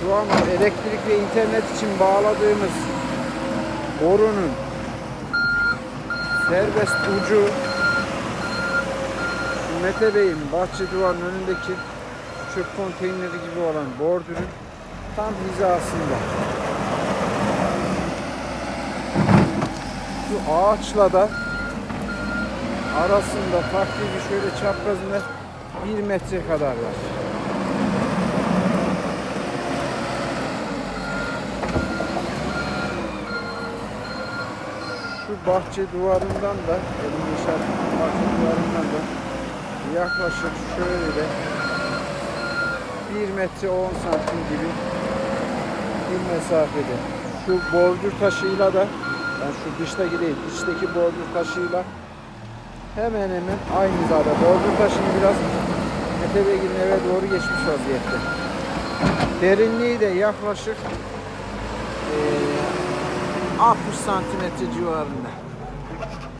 Şu an elektrik ve internet için bağladığımız borunun serbest ucu Mete Bey'in bahçe duvarının önündeki çöp konteyneri gibi olan bordürün tam hizasında. Şu ağaçla da arasında takribi şöyle çaprazında bir metre kadar var. Şu bahçe duvarından da elim işaret bahçe duvarından da yaklaşık şöyle bir metre 10 santim gibi bir mesafede. Şu bordür taşıyla da yani şu dıştaki değil, içteki bordür taşıyla hemen hemen aynı hizada. Bordür taşını biraz Mete Beygir'in eve doğru geçmiş vaziyette. Derinliği de yaklaşık eee 60 santimetre civarında.